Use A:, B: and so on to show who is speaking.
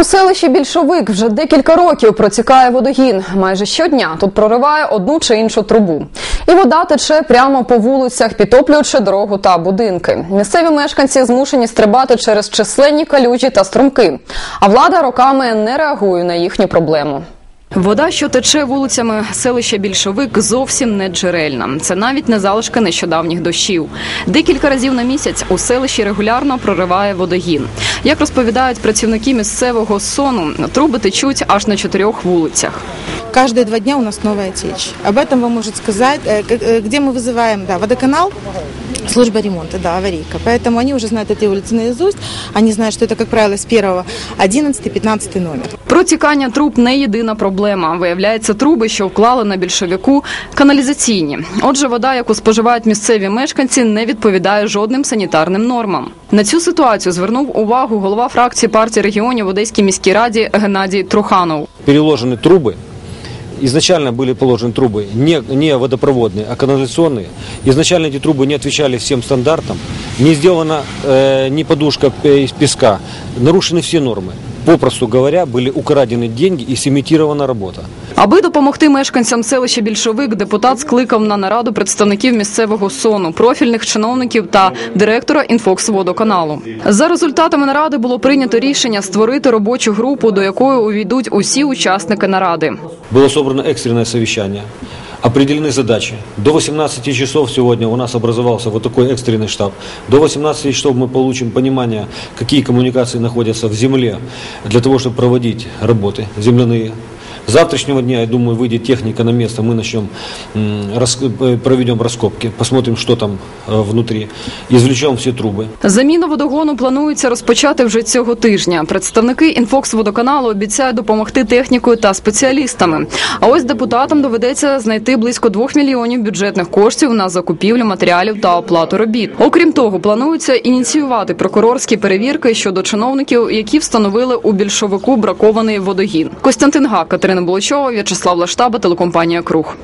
A: У селищі Більшовик вже декілька років протікає водогін. Майже щодня тут прориває одну чи іншу трубу. І вода тече прямо по вулицях, підтоплюючи дорогу та будинки. Місцеві мешканці змушені стрибати через численні калюжі та струмки. А влада роками не реагує на їхню проблему. Вода, що тече вулицями селища Більшовик, зовсім не джерельна. Це навіть не залишки нещодавніх дощів. Декілька разів на місяць у селищі регулярно прориває водогін. Як розповідають працівники місцевого сону, труби течуть аж на чотирьох вулицях.
B: Каждые два дня у нас новая течь. Об этом вам может сказать, э, к- э, где мы вызываем, да, водоканал, служба ремонта, да, аварийка. Поэтому они уже знают эти улицы наизусть. Они знают, что это, как правило, с 1 11 15 номер.
A: Протікання труб не єдина проблема. Виявляється, труби, що вклали на більшовику, каналізаційні. Отже, вода, яку споживають місцеві мешканці, не відповідає жодним санітарним нормам. На цю ситуацію звернув увагу голова фракції партії регіонів в Одеській міській раді Геннадій Труханов.
C: переложены трубы. Изначально были положены трубы не, не водопроводные, а канализационные. Изначально эти трубы не отвечали всем стандартам. Не сделана э, ни подушка э, из песка. Нарушены все нормы. Попросту говоря, были украдены деньги и сымитирована работа.
A: Аби допомогти мешканцям селища Більшовик, депутат скликав на нараду представників місцевого сону, профільних чиновників та директора інфоксводоканалу. За результатами наради було прийнято рішення створити робочу групу, до якої увійдуть усі учасники наради.
C: Было собрано экстренное совещание. Определены задачи. До 18 часов сегодня у нас образовался вот такой экстренный штаб. До 18 часов мы получим понимание, какие коммуникации находятся в земле для того, чтобы проводить работы земляные. С завтрашнего дня, я думаю, выйдет техника на место, мы начнем, м, рас- э, проведем раскопки, посмотрим, что там э, внутри, извлечем все трубы.
A: Заміну водогону планується розпочати вже цього тижня. Представники інфоксводоканалу обіцяють допомогти технікою та спеціалістами. А ось депутатам доведеться знайти близько 2 мільйонів бюджетних коштів на закупівлю матеріалів та оплату робіт. Окрім того, планується ініціювати прокурорські перевірки щодо чиновників, які встановили у більшовику бракований водогін. Костянтин Гак, Катерина Булочова, В'ячеслав Лаштаба, телекомпанія Круг.